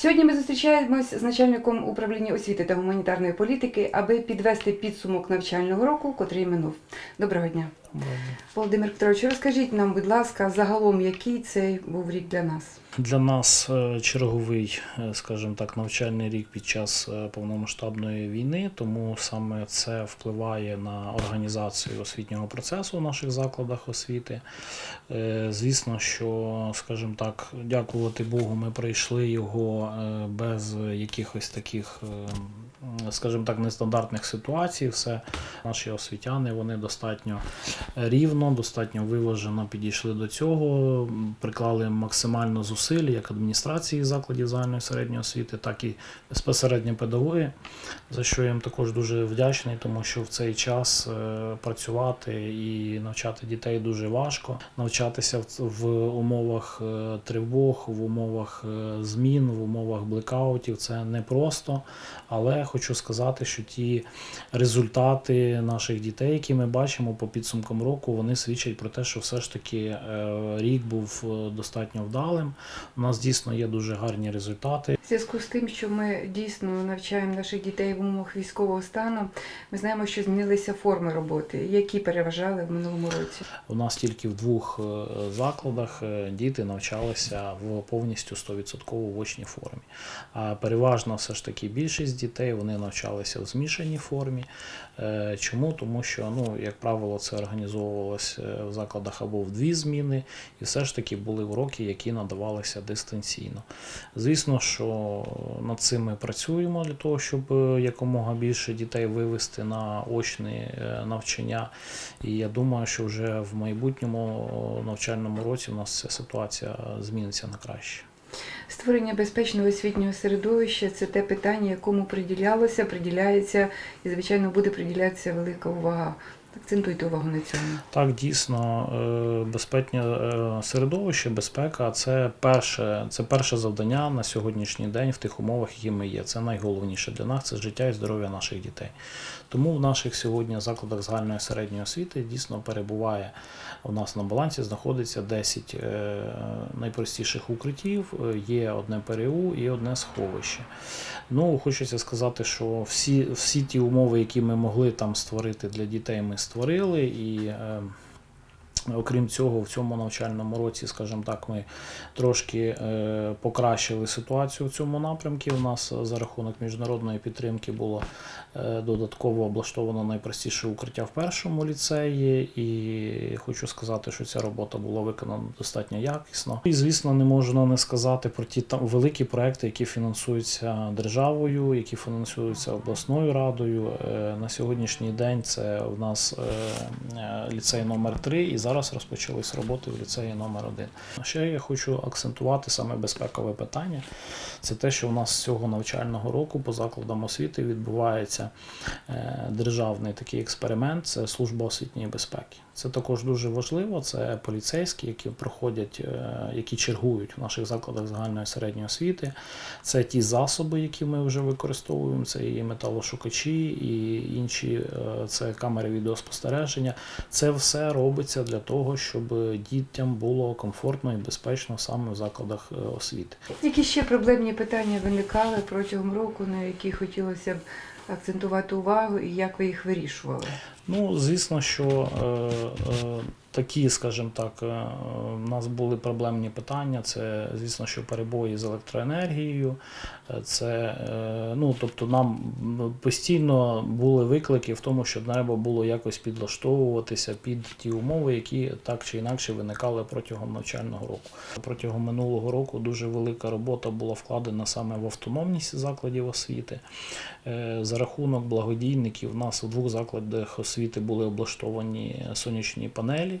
Сьогодні ми зустрічаємось з начальником управління освіти та гуманітарної політики, аби підвести підсумок навчального року, котрий минув. Доброго дня, Володимир Петрович. Розкажіть нам, будь ласка, загалом, який цей був рік для нас? Для нас е, черговий, е, скажімо так, навчальний рік під час е, повномасштабної війни, тому саме це впливає на організацію освітнього процесу в наших закладах освіти. Звісно, що, скажімо так, дякувати Богу, ми пройшли його без якихось таких, скажімо так, нестандартних ситуацій. Все наші освітяни вони достатньо рівно, достатньо виважено підійшли до цього, приклали максимально зусиль як адміністрації закладів загальної середньої освіти, так і безпосередньо педагоги, за що я їм також дуже вдячний, тому що в цей час е, працювати і навчати дітей дуже важко. Навчатися в, умовах е, тривог, в умовах е, змін, в умовах блекаутів це непросто. Але хочу сказати, що ті результати наших дітей, які ми бачимо по підсумкам року, вони свідчать про те, що все ж таки е, рік був е, достатньо вдалим. У нас дійсно є дуже гарні результати. В зв'язку з тим, що ми дійсно навчаємо наших дітей в умовах військового стану, ми знаємо, що змінилися форми роботи, які переважали в минулому році. У нас тільки в двох е, закладах діти навчалися в повністю 100% в очній формі. А переважно все ж таки більшість дітей вони навчалися в змішаній формі. Чому? Тому що, ну, як правило, це організовувалося в закладах або в дві зміни, і все ж таки були уроки, які надавалися дистанційно. Звісно, що над цим ми працюємо для того, щоб е, якомога більше дітей вивести на очне е, навчання. І я думаю, що вже в майбутньому навчальному році у нас ця ситуація зміниться на краще. Створення безпечного освітнього середовища це те питання, якому приділялося, приділяється і, звичайно, буде приділятися велика увага. Акцентуйте увагу на цьому. Так, дійсно, е, безпечне середовище, безпека це перше, це перше завдання на сьогоднішній день в тих умовах, які ми є. Це найголовніше для нас це життя і здоров'я наших дітей. Тому в наших сьогодні закладах загальної середньої освіти дійсно перебуває у нас на балансі знаходиться 10 е, найпростіших укриттів, є одне ПРУ і одне сховище. Ну, хочеться сказати, що всі, всі ті умови, які ми могли там створити для дітей, ми створили. І е, окрім цього, в цьому навчальному році, скажімо так, ми трошки е, покращили ситуацію в цьому напрямку. У нас за рахунок міжнародної підтримки було е, додатково облаштовано найпростіше укриття в першому ліцеї, і хочу сказати, що ця робота була виконана достатньо якісно. І звісно, не можна не сказати про ті там великі проекти, які фінансуються державою, які фінансуються обласною радою. Е, На сьогоднішній день це в нас ліцей номер 3 і зараз розпочались роботи в ліцеї номер 1 Ще я хочу акцентувати саме безпекове питання. Це те, що у нас з цього навчального року по закладам освіти відбувається е, державний такий експеримент це служба освітньої безпеки. Це також дуже важливо. Це поліцейські, які проходять, е, які чергують в наших закладах загальної середньої освіти. Це ті засоби, які ми вже використовуємо. Це і металошукачі, і інші е, це камери відеоспостереження. Це все робиться для того, щоб дітям було комфортно і безпечно саме в закладах е, освіти. Які ще проблемні питання виникали протягом року, на які хотілося б акцентувати увагу і як ви їх вирішували? Ну, звісно, що е, е, такі, скажімо так, е, в нас були проблемні питання. Це, звісно, що перебої з електроенергією. Е, Це, е, ну, тобто, нам постійно були виклики в тому, що треба було якось підлаштовуватися під ті умови, які так чи інакше виникали протягом навчального року. Протягом минулого року дуже велика робота була вкладена саме в автономність закладів освіти. Е, За рахунок благодійників у нас у двох закладах освіти були облаштовані сонячні панелі,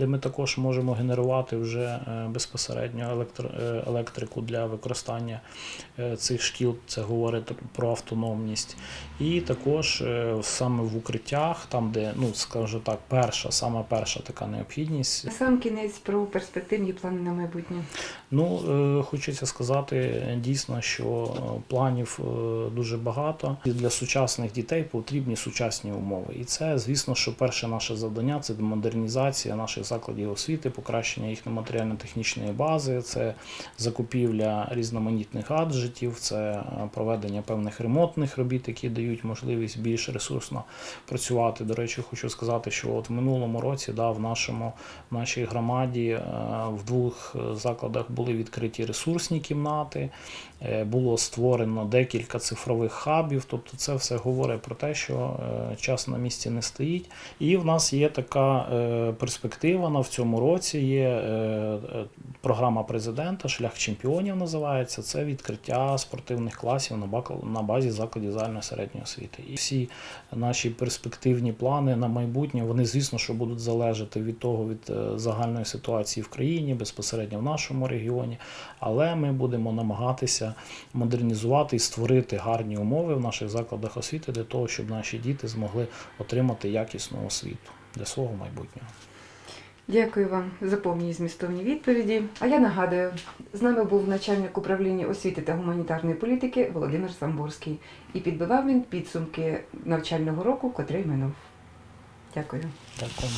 де ми також можемо генерувати вже е, безпосередньо електро- е, електрику для використання е, цих шкіл. Це говорить про автономність. І також саме в укриттях, там, де, ну скажу так, перша, сама перша така необхідність. Сам кінець про перспективні плани на майбутнє. Ну, хочеться сказати дійсно, що планів дуже багато. І для сучасних дітей потрібні сучасні умови. І це, звісно, що перше наше завдання це модернізація наших закладів освіти, покращення їхньої матеріально-технічної бази, це закупівля різноманітних гаджетів, це е, проведення певних ремонтних робіт, які дають можливість більш ресурсно працювати. До речі, хочу сказати, що от в минулому році да, в нашому в нашій громаді е, в двох е, закладах були відкриті ресурсні кімнати, було створено декілька цифрових хабів. Тобто, це все говорить про те, що час на місці не стоїть. І в нас є така перспектива на в цьому році. Є е, е, програма президента Шлях чемпіонів називається. Це відкриття спортивних класів на базі закладів загальної середньої освіти. І всі наші перспективні плани на майбутнє, вони, звісно, що будуть залежати від того, від е, загальної ситуації в країні, безпосередньо в нашому регіоні. Але ми будемо намагатися модернізувати і створити гарні умови в наших закладах освіти для того, щоб наші діти змогли отримати якісну освіту для свого майбутнього. Дякую вам за повні змістовні відповіді. А я нагадую, з нами був начальник управління освіти та гуманітарної політики Володимир Самбурський. І підбивав він підсумки навчального року, котрий минув. Дякую. Дякую.